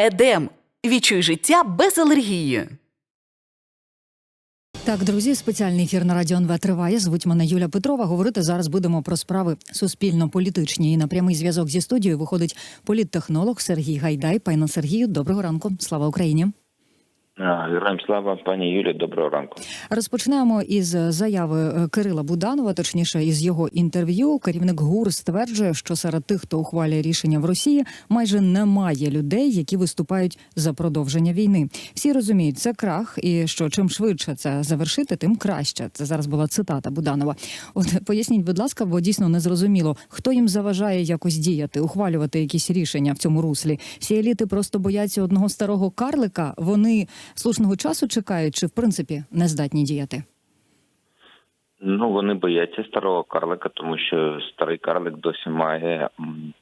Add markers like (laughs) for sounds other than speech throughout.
Едем. Відчуй життя без алергії. Так, друзі, спеціальний ефір на радіо НВ триває. Звуть мене Юля Петрова. Говорити зараз будемо про справи суспільно-політичні. І на прямий зв'язок зі студією виходить політтехнолог Сергій Гайдай. Пане Сергію, доброго ранку. Слава Україні. Героям слава, пані Юлі, доброго ранку. Розпочнемо із заяви е, Кирила Буданова, точніше, із його інтерв'ю. Керівник ГУР стверджує, що серед тих, хто ухвалює рішення в Росії, майже немає людей, які виступають за продовження війни. Всі розуміють, це крах, і що чим швидше це завершити, тим краще. Це зараз була цитата Буданова. От поясніть, будь ласка, бо дійсно не зрозуміло, хто їм заважає якось діяти, ухвалювати якісь рішення в цьому руслі. Всі еліти просто бояться одного старого карлика. Вони слушного часу чекають, чи в принципі не здатні діяти. Ну вони бояться старого карлика, тому що старий карлик досі має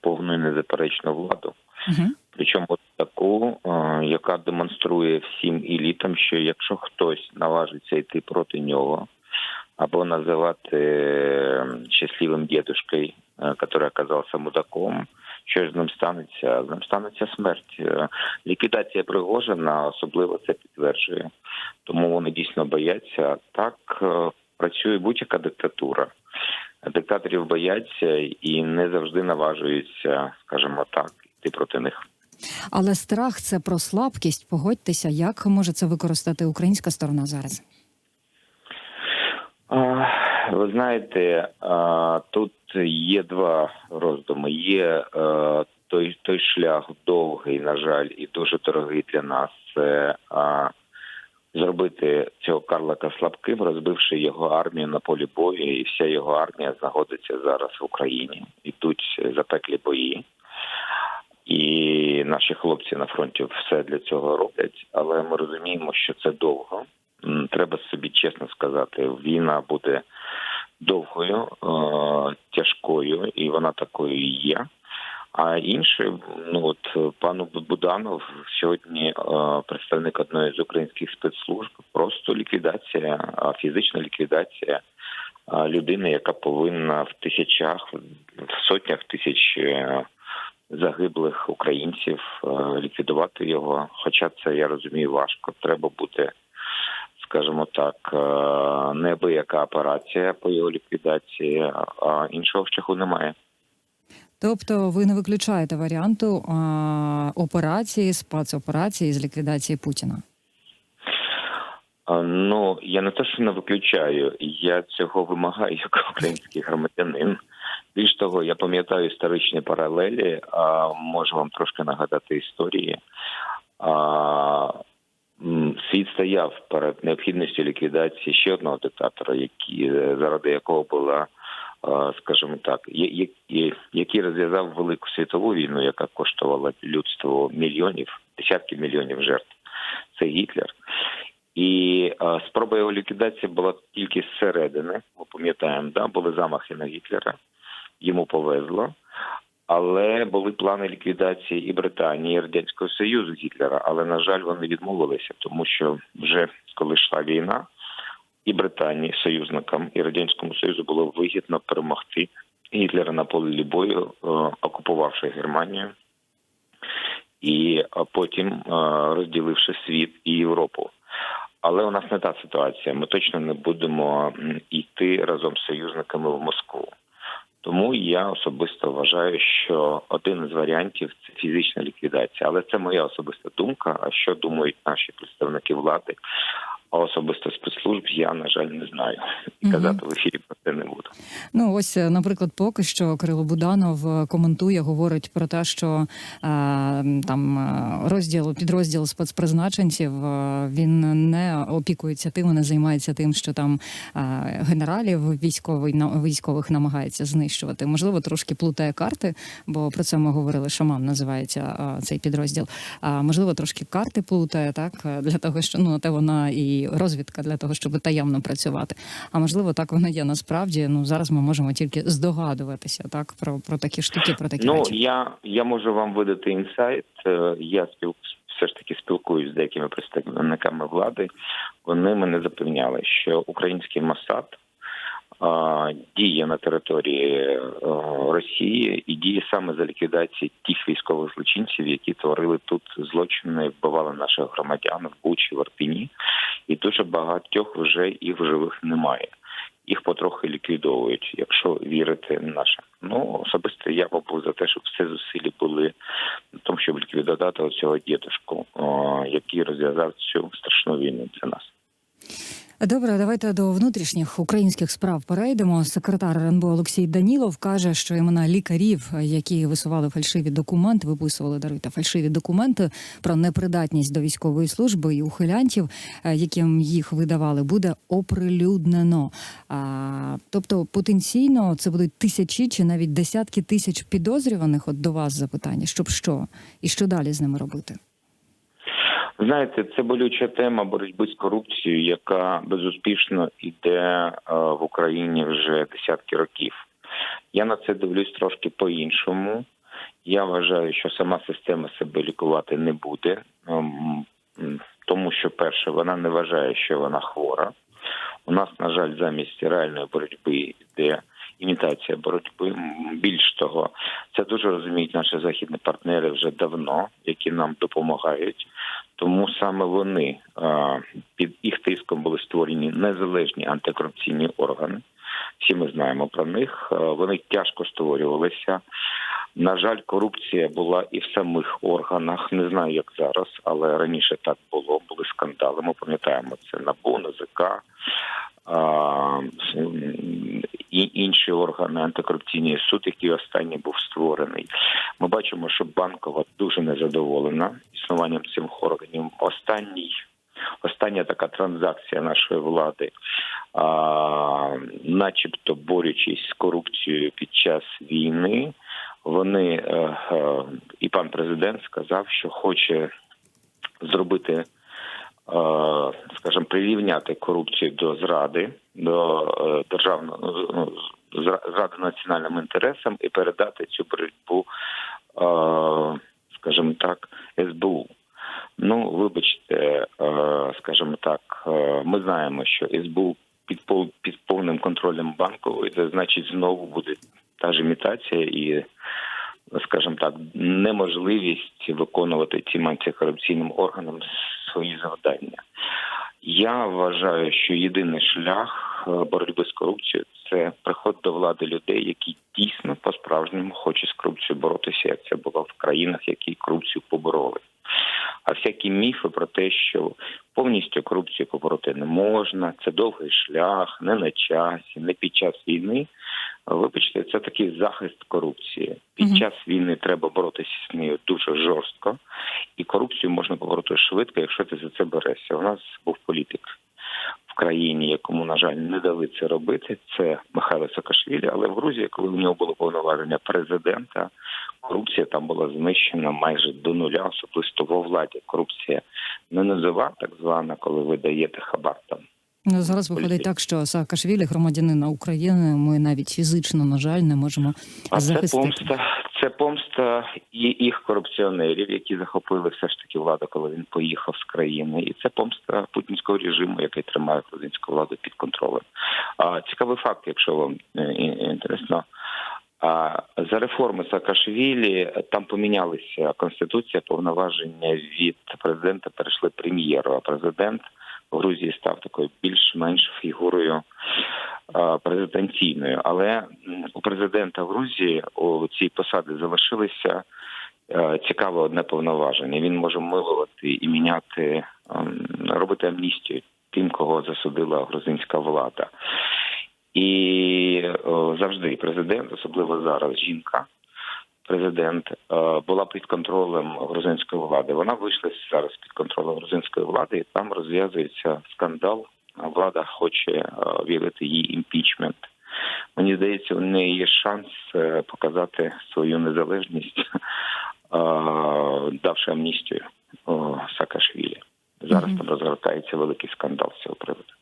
повну і незаперечну владу. Угу. Причому от таку, е, яка демонструє всім елітам, що якщо хтось наважиться йти проти нього, або називати е, щасливим дідушкою, е, який оказався мудаком, що ж з ним станеться? З ним станеться смерть. Е, Ліквідація Пригожина особливо це підтверджує. Тому вони дійсно бояться. Так е, працює будь-яка диктатура. Диктаторів бояться і не завжди наважуються, скажімо так, йти проти них. Але страх це про слабкість. Погодьтеся, як може це використати українська сторона зараз? А, Ви знаєте, тут є два роздуми. Є е, той, той шлях довгий, на жаль, і дуже дорогий для нас. Це зробити цього карлика слабким, розбивши його армію на полі бою, і вся його армія знаходиться зараз в Україні. Ідуть запеклі бої. І наші хлопці на фронті все для цього роблять, але ми розуміємо, що це довго. Треба собі чесно сказати, війна буде довгою, е, тяжкою, і вона такою є. А інше, ну от пану Буданов сьогодні е, представник одної з українських спецслужб, просто ліквідація, фізична ліквідація е, людини, яка повинна в тисячах, в сотнях тисяч загиблих українців ліквідувати його. Хоча це я розумію важко. Треба бути, скажімо так, е, неабияка операція по його ліквідації, а іншого шляху немає. Тобто, ви не виключаєте варіанту а, операції, спецоперації з ліквідації Путіна? Ну я не те, що не виключаю, я цього вимагаю як український громадянин. Більш того, я пам'ятаю історичні паралелі. А можу вам трошки нагадати історії. А, світ стояв перед необхідністю ліквідації ще одного диктатора, які заради якого була, а, скажімо так, який розв'язав велику світову війну, яка коштувала людству мільйонів, десятки мільйонів жертв. Це Гітлер. І е, спроба його ліквідації була тільки зсередини. Ми пам'ятаємо, да, були замахи на Гітлера, йому повезло. Але були плани ліквідації і Британії, і Радянського Союзу Гітлера. Але, на жаль, вони відмовилися, тому що вже коли йшла війна, і Британії, союзникам, і Радянському Союзу було вигідно перемогти Гітлера на полі бою, е, окупувавши Германію, і потім е, розділивши світ і Європу. Але у нас не та ситуація. Ми точно не будемо йти разом з союзниками в Москву. Тому я особисто вважаю, що один із варіантів це фізична ліквідація. Але це моя особиста думка. А що думають наші представники влади? А особисто спецслужб я на жаль не знаю. І казати в ефірі про це не буду. Ну ось, е, наприклад, поки що Кирило Буданов е, коментує, говорить про те, що е, там е, розділ підрозділ спецпризначенців е, він не опікується тим, не займається тим, що там е, генералів військовий на військових намагається знищувати. Можливо, трошки плутає карти, бо про це ми говорили. Шаман називається е, цей підрозділ. А можливо, трошки карти плутає, так е, для того, що ну те вона і розвідка для того, щоб таємно працювати. А можливо, так воно є насправді. Ну зараз ми можемо тільки здогадуватися так про, про такі штуки, про такі Ну речі. я, я можу вам видати інсайт. Е, Я спіл все ж таки спілкуюсь з деякими представниками влади. Вони мене запевняли, що український Моссад а, діє на території е, Росії і діє саме за ліквідації тих військових злочинців, які творили тут злочини, вбивали наших громадян в Бучі, в Арпіні, і дуже багатьох вже їх в живих немає. Їх потрохи ліквідовують, якщо вірити нашим. Ну особисто я був за те, щоб все зусилля були на тому, щоб ліквідувати цього дідушку, який розв'язав цю страшну війну для нас. Добре, давайте до внутрішніх українських справ перейдемо. Секретар РНБО Олексій Данілов каже, що імена лікарів, які висували фальшиві документи, виписували даруйте фальшиві документи про непридатність до військової служби і ухилянтів, е, яким їх видавали, буде оприлюднено. А, тобто потенційно це будуть тисячі чи навіть десятки тисяч підозрюваних. От до вас запитання, щоб що і що далі з ними робити? Знаєте, це болюча тема боротьби з корупцією, яка безуспішно йде е, в Україні вже десятки років. Я на це дивлюсь трошки по-іншому. Я вважаю, що сама система себе лікувати не буде, ем, тому що перше, вона не вважає, що вона хвора. У нас, на жаль, замість реальної боротьби йде імітація боротьби. Більш того, це дуже розуміють наші західні партнери вже давно, які нам допомагають. Тому саме вони під їх тиском були створені незалежні антикорупційні органи. Всі ми знаємо про них. Вони тяжко створювалися. На жаль, корупція була і в самих органах. Не знаю, як зараз, але раніше так було. Були скандали. Ми пам'ятаємо це НАБУ, м, і інші органи антикорупційний суд, який останній був створений. Ми бачимо, що банкова дуже незадоволена існуванням цих органів. Останній остання така транзакція нашої влади, а, начебто борючись з корупцією під час війни, вони е, е, і пан президент сказав, що хоче зробити, скажімо, прирівняти корупцію до зради, до е, державного ну, зради національним інтересам і передати цю боротьбу, е, скажімо так, СБУ. Ну, вибачте, е, скажімо так, е, ми знаємо, що СБУ під під повним контролем банкової, це значить знову буде та ж імітація і, скажімо так, неможливість виконувати цим антикорупційним органам свої завдання. Я вважаю, що єдиний шлях е, боротьби з корупцією це приход до влади людей, які дійсно по-справжньому хочуть з корупцією боротися, як це було в країнах, які корупцію побороли. А всякі міфи про те, що повністю корупцію побороти не можна, це довгий шлях, не на часі, не під час війни. Вибачте, це такий захист корупції. Під Мгм. час війни треба боротися з нею дуже жорстко, і корупцію можна побороти швидко, якщо ти за це берешся. У нас був політик в країні, якому, на жаль, не дали це робити. Це Михайло Саакашвілі, але в Грузії, коли у нього було повноваження президента, корупція там була знищена майже до нуля, особисто во владі. Корупція не назива, так звана, коли ви даєте хабар там. Ну, зараз виходить так, що Саакашвілі, громадянина України, ми навіть фізично, на жаль, не можемо А це помста, це помста і їх корупціонерів, які захопили все ж таки владу, коли він поїхав з країни, і це помста путінського режиму, який тримає грузинську владу під контролем. А цікавий факт, якщо вам е, інтересно. А за реформи Саакашвілі там помінялися конституція, повноваження від президента перейшли прем'єру. А президент Грузії став такою більш-менш фігурою президенційною. Але у президента Грузії у цій посаді залишилися е, цікаве одне повноваження. Він може милувати і міняти, ем, робити амністію тим, кого засудила грузинська влада. І завжди президент, особливо зараз, жінка, президент е, була під контролем грузинської влади. Вона вийшла зараз під контролем грузинської влади, і там розв'язується скандал. Влада хоче е, вірити їй імпічмент. Мені здається, у неї є шанс е, показати свою незалежність, давши амністію Саакашвілі. Зараз Мгм. там розгортається великий скандал з цього приводу.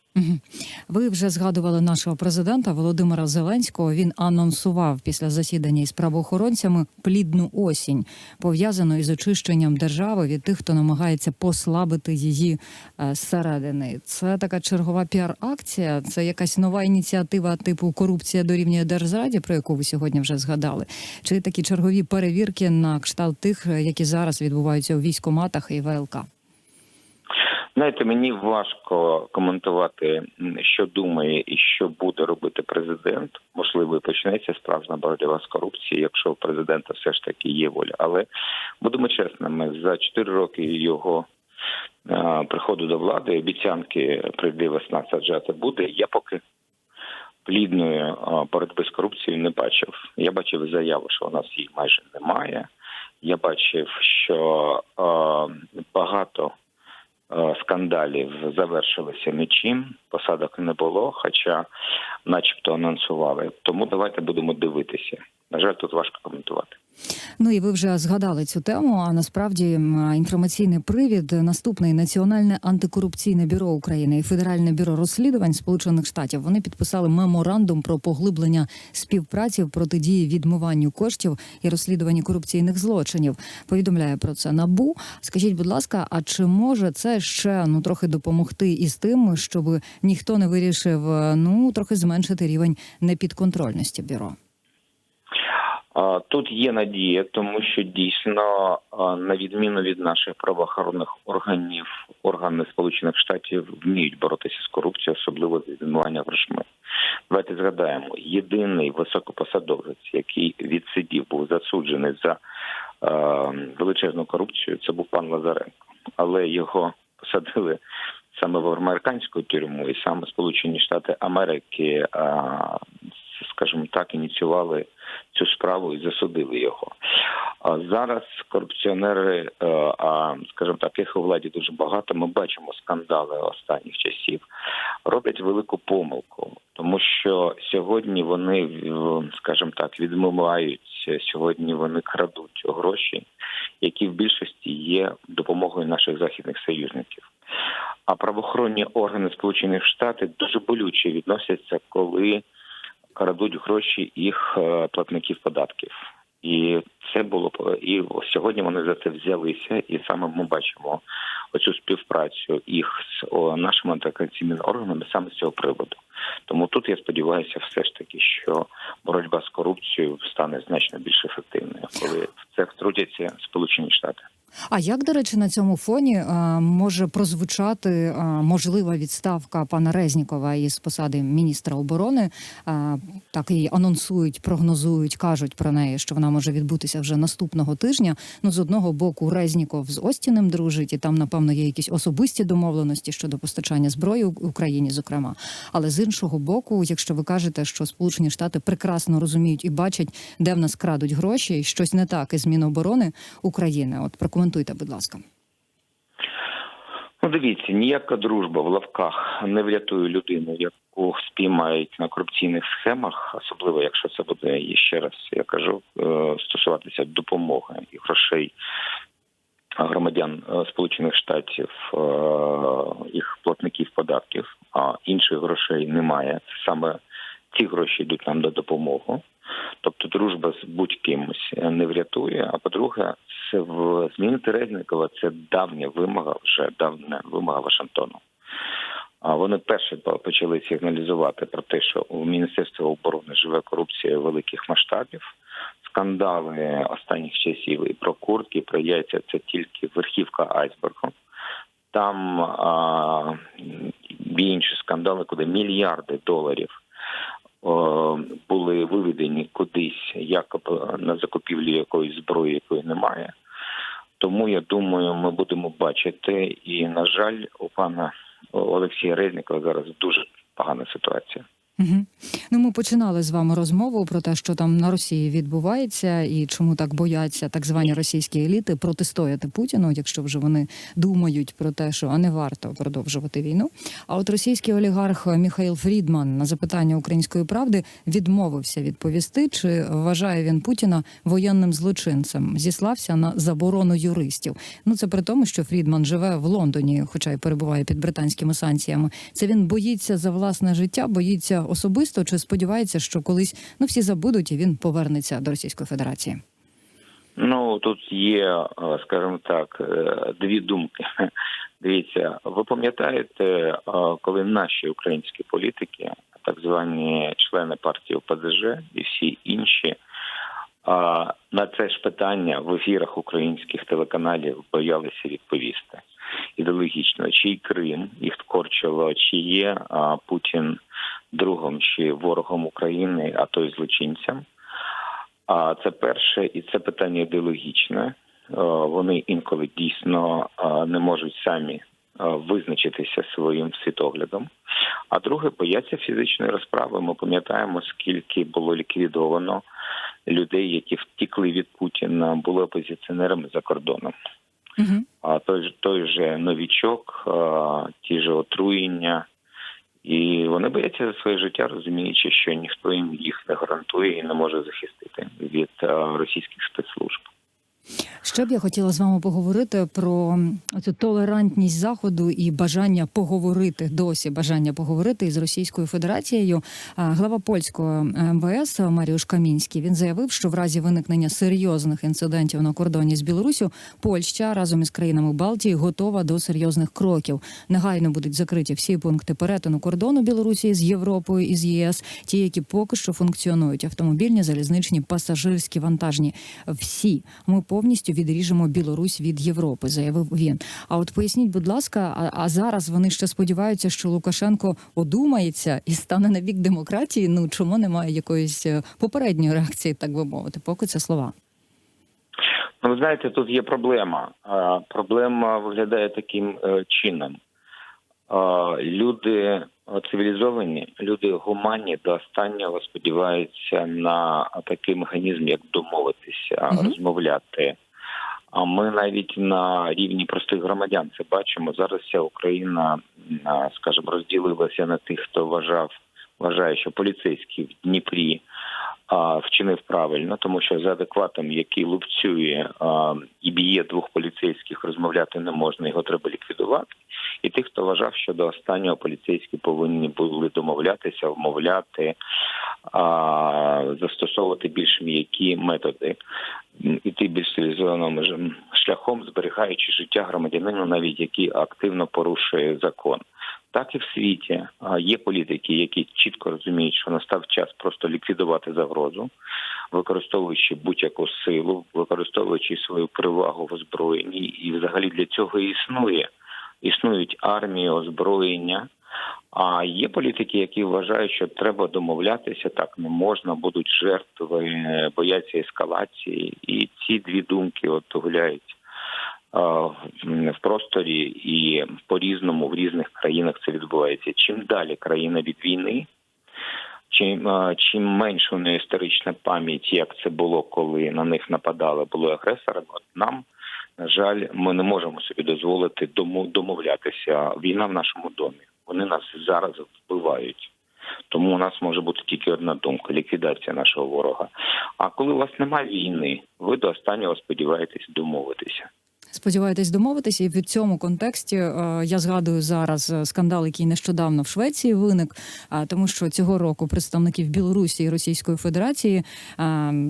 Ви вже згадували нашого президента Володимира Зеленського. Він анонсував після засідання із правоохоронцями плідну осінь, пов'язану із очищенням держави від тих, хто намагається послабити її е, зсередини. Це така чергова піар-акція. Це якась нова ініціатива типу корупція дорівнює держзраді, про яку ви сьогодні вже згадали. Чи такі чергові перевірки на кшталт тих, е, які зараз відбуваються у військоматах і ВЛК? Знаєте, мені важко коментувати, що думає і що буде робити президент. Можливо, почнеться справжня боротьба з корупцією, якщо у президента все ж таки є воля. Але будемо чесними, за 4 роки його приходу до влади обіцянки прийде весна саджати буде. Я поки плідної боротьби з корупцією не бачив. Я бачив заяву, що у нас її майже немає. Я бачив, що скандалів завершилися нічим, посадок не було, хоча, начебто, анонсували. Тому давайте будемо дивитися. На жаль, тут важко коментувати. Ну і ви вже згадали цю тему. А насправді інформаційний привід наступний Національне антикорупційне бюро України і Федеральне бюро розслідувань Сполучених Штатів вони підписали меморандум про поглиблення співпраці в протидії відмиванню коштів і розслідуванні корупційних злочинів. Повідомляє про це набу. Скажіть, будь ласка, а чи може це ще ну трохи допомогти із тим, щоб ніхто не вирішив е, ну трохи зменшити рівень непідконтрольності бюро? Тут є надія, тому що дійсно, на відміну від наших правоохоронних органів, органи Сполучених Штатів вміють боротися з корупцією, особливо з відмивання грошми. Давайте згадаємо, єдиний високопосадовець, який відсидів, був засуджений за величезну корупцію, це був пан Лазаренко, але його посадили саме в американську тюрму, і саме Сполучені Штати Америки, скажімо так, ініціювали цю справу і засудили його. А зараз корупціонери, е, а скажімо так, їх у владі дуже багато. Ми бачимо скандали останніх часів, роблять велику помилку, тому що сьогодні вони, скажімо так, відмивають сьогодні. Вони крадуть гроші, які в більшості є допомогою наших західних союзників. А правоохоронні органи Сполучених Штатів дуже болюче відносяться, коли крадуть гроші їх е, платників податків. І це було і сьогодні вони за це взялися, і саме ми бачимо оцю співпрацю їх з нашими антикорупційними органами саме з цього приводу. Тому тут я сподіваюся, все ж таки, що боротьба з корупцією стане значно більш ефективною, коли в це втрутяться Сполучені Штати. А як, до речі, на цьому фоні е, може прозвучати е, можлива відставка пана Резнікова із посади міністра оборони? Е, так і анонсують, прогнозують, кажуть про неї, що вона може відбутися вже наступного тижня. Ну, з одного боку, Резніков з Остіним дружить, і там, напевно, є якісь особисті домовленості щодо постачання зброї Україні, зокрема. Але з іншого боку, якщо ви кажете, що Сполучені Штати прекрасно розуміють і бачать, де в нас крадуть гроші, і щось не так із Міноборони України. От прокоментуйте, будь ласка. Ну, дивіться, ніяка дружба в лавках не врятує людину, яку спіймають на корупційних схемах, особливо якщо це буде і ще раз я кажу, е, стосуватися допомоги і грошей громадян е, Сполучених Штатів, е, їх платників податків, а інших грошей немає. Саме ці гроші йдуть нам на допомогу. Тобто дружба з будь-кимось не врятує. А по-друге, це в змінити Резникова це давня вимога, вже давня вимога Вашингтону. А вони перші почали сигналізувати про те, що у Міністерстві оборони живе корупція великих масштабів. Скандали останніх часів і про куртки, і про яйця це тільки верхівка айсбергу. Там а, інші скандали, куди мільярди доларів о, були виведені кудись, якоби на закупівлі якоїсь зброї, якої немає. Тому я думаю, ми будемо бачити. І, на жаль, у пана Олексія Резнікова зараз дуже погана ситуація. Угу. Ну, ми починали з вами розмову про те, що там на Росії відбувається, і чому так бояться так звані російські еліти протистояти Путіну, якщо вже вони думають про те, що а не варто продовжувати війну. А от російський олігарх Міхаїл Фрідман на запитання української правди відмовився відповісти, чи вважає він Путіна воєнним злочинцем, зіслався на заборону юристів. Ну це при тому, що Фрідман живе в Лондоні, хоча й перебуває під британськими санкціями. Це він боїться за власне життя, боїться особисто, чи сподівається, що колись ну всі забудуть і він повернеться до Російської Федерації. Ну тут є, е, скажімо так, е, дві думки. (laughs) Дивіться, ви пам'ятаєте, е, коли наші українські політики, так звані члени партії ОПЗЖ і всі інші, на це ж питання в ефірах українських телеканалів боялися відповісти ідеологічно, чий Крим їх корчило, чи є Путін другом чи ворогом України, а то й злочинцем. А це перше, і це питання ідеологічне. Е, Вони інколи дійсно е, не можуть самі е, визначитися своїм світоглядом. А друге, бояться фізичної розправи. Ми пам'ятаємо, скільки було ліквідовано людей, які втікли від Путіна, були опозиціонерами за кордоном. Угу. А той той же новічок, ті ж отруєння. І вони бояться за своє життя, розуміючи, що ніхто їм їх не гарантує і не може захистити від російських спецслужб. Ще б я хотіла з вами поговорити про цю толерантність заходу і бажання поговорити досі бажання поговорити із Російською Федерацією. Глава польського МВС Маріуш Камінський він заявив, що в разі виникнення серйозних інцидентів на кордоні з Білоруссю Польща разом із країнами Балтії готова до серйозних кроків. Негайно будуть закриті всі пункти перетину кордону Білорусі з Європою і з ЄС, ті, які поки що функціонують автомобільні, залізничні, пасажирські, вантажні. Всі ми повністю відріжемо Білорусь від Європи, заявив він. А от поясніть, будь ласка, а, а зараз вони ще сподіваються, що Лукашенко одумається і стане на бік демократії. Ну чому немає якоїсь е, попередньої реакції, так би мовити? Поки це слова. Ну, ви знаєте, тут є проблема. Проблема виглядає таким е, чином. Люди цивілізовані, люди гуманні до останнього сподіваються на такий механізм, як домовитися, Мгм. розмовляти. А ми навіть на рівні простих громадян це бачимо. Зараз вся Україна, а, скажімо, розділилася на тих, хто вважав, вважає, що поліцейські в Дніпрі вчинив правильно, тому що за адекватом, який лупцює і б'є двох поліцейських, розмовляти не можна, його треба ліквідувати. І тих, хто вважав, що до останнього поліцейські повинні були домовлятися, вмовляти, а, застосовувати більш м'які методи, іти більш цивілізованим шляхом, зберігаючи життя громадянина, навіть який активно порушує закон. Так і в світі є політики, які чітко розуміють, що настав час просто ліквідувати загрозу, використовуючи будь-яку силу, використовуючи свою перевагу в озброєнні, і взагалі для цього існує. Існують армії, озброєння. А є політики, які вважають, що треба домовлятися, так не можна, будуть жертви, бояться ескалації, і ці дві думки от гуляють в- в просторі і по різному в різних країнах це відбувається. Чим далі країна від війни, чим, е, чим менше у неї історична пам'ять, як це було, коли на них нападали, були агресорами. Нам, на жаль, ми не можемо собі дозволити домовлятися. Війна в нашому домі. Вони нас зараз вбивають. Тому у нас може бути тільки одна думка ліквідація нашого ворога. А коли у вас немає війни, ви до останнього сподіваєтесь домовитися. Сподіваєтесь домовитися, і в цьому контексті е, я згадую зараз е, скандал, який нещодавно в Швеції виник, а, тому що цього року представників Білорусі і Російської Федерації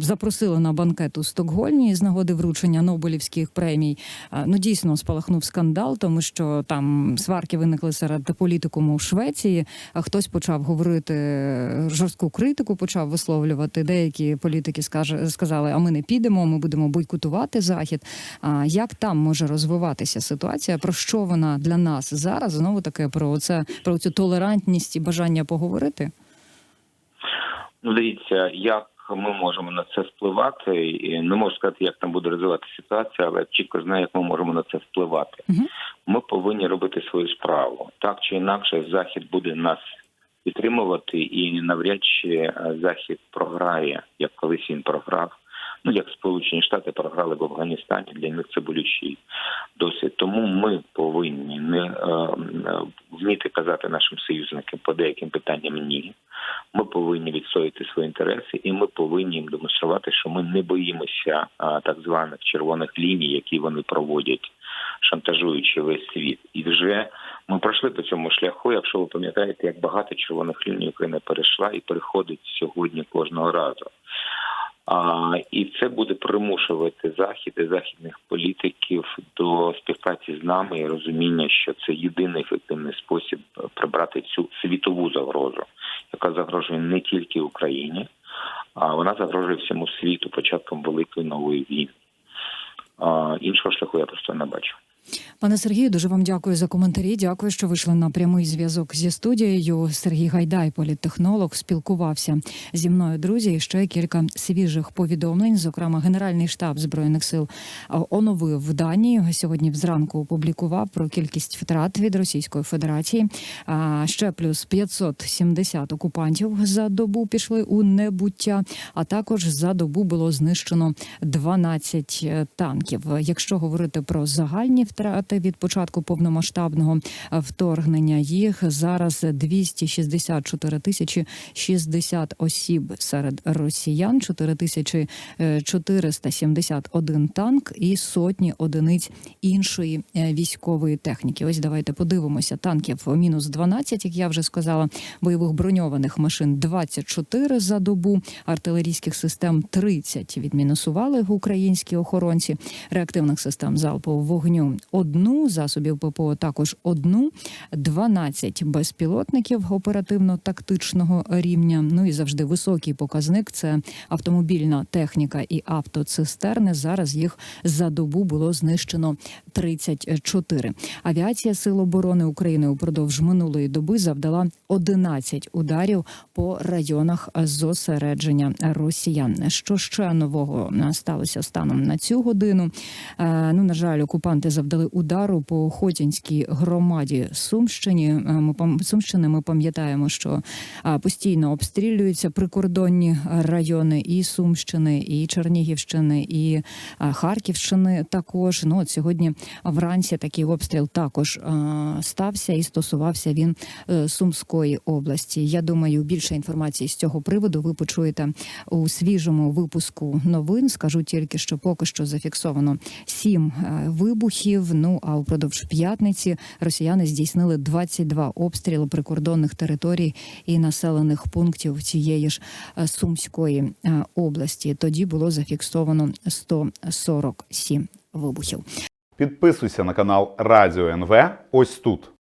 запросили на банкет у Стокгольмі з нагоди вручення Нобелівських премій. Ну дійсно спалахнув скандал, тому що там сварки виникли серед політикуму в Швеції. Хтось почав говорити е, жорстку критику, почав висловлювати. Деякі політики скаже, сказали: а ми не підемо, ми будемо бойкотувати захід. А як там може розвиватися ситуація? Про що вона для нас зараз? Знову таки про це про цю толерантність і бажання поговорити? Ну, дивіться, як ми можемо на це впливати. І Не можу сказати, як там буде розвиватися ситуація, але чітко знаю, як ми можемо на це впливати. Мгм. Ми повинні робити свою справу. Так чи інакше, захід буде нас підтримувати, і навряд чи е, захід програє, як колись він програв. Ну як Сполучені Штати програли в Афганістані. Для них це болючий досвід. Тому ми повинні не е, е, вміти казати нашим союзникам по деяким питанням ні. Ми повинні відстояти свої інтереси, і ми повинні їм демонструвати, що ми не боїмося а, так званих червоних ліній, які вони проводять, шантажуючи весь світ. І вже ми пройшли по цьому шляху. Якщо ви пам'ятаєте, як багато червоних ліній Україна перейшла і переходить сьогодні кожного разу. А, і це буде примушувати захід і західних політиків до співпраці з нами і розуміння, що це єдиний ефективний спосіб прибрати цю світову загрозу, яка загрожує не тільки Україні, а вона загрожує всьому світу початком великої нової війни. А, іншого шляху я просто не бачу. Пане Сергію, дуже вам дякую за коментарі. Дякую, що вийшли на прямий зв'язок зі студією. Сергій Гайдай, політтехнолог, спілкувався зі мною. Друзі, і ще кілька свіжих повідомлень. Зокрема, Генеральний штаб збройних сил оновив дані. Сьогодні зранку опублікував про кількість втрат від Російської Федерації. А ще плюс 570 окупантів за добу пішли у небуття. А також за добу було знищено 12 танків. Якщо говорити про загальні втрати від початку повномасштабного вторгнення, їх зараз 264 тисячі 60 осіб серед росіян, 4 тисячі е, 471 танк і сотні одиниць іншої е, військової техніки. Ось давайте подивимося. Танків мінус 12, як я вже сказала, бойових броньованих машин 24 за добу, артилерійських систем 30 відмінусували українські охоронці, реактивних систем залпового вогню одну, засобів ППО також одну, 12 безпілотників оперативно-тактичного рівня. Ну і завжди високий показник це автомобільна техніка і автоцистерни. Зараз їх за добу було знищено 34. Авіація Сил оборони України упродовж минулої доби завдала 11 ударів по районах зосередження росіян. Що ще нового сталося станом на цю годину? Е, Ну на жаль, окупанти завдали удару по Хотінській громаді Сумщині. Е, Сумщини. Ми пам'ятаємо, що постійно обстрілюються прикордонні райони і Сумщини, і Чернігівщини, і Харківщини. Також ну от сьогодні вранці такий обстріл також стався і стосувався він е, Сумської області. Я думаю, більше інформації з цього приводу ви почуєте у свіжому випуску новин. Скажу тільки, що поки що зафіксовано сім е, вибухів. Ну а упродовж п'ятниці росіяни здійснили 22 обстріли прикордонних територій і населених пунктів цієї ж е, Сумської е, області. Тоді було зафіксовано 147 вибухів. Підписуйся на канал Радіо НВ ось тут.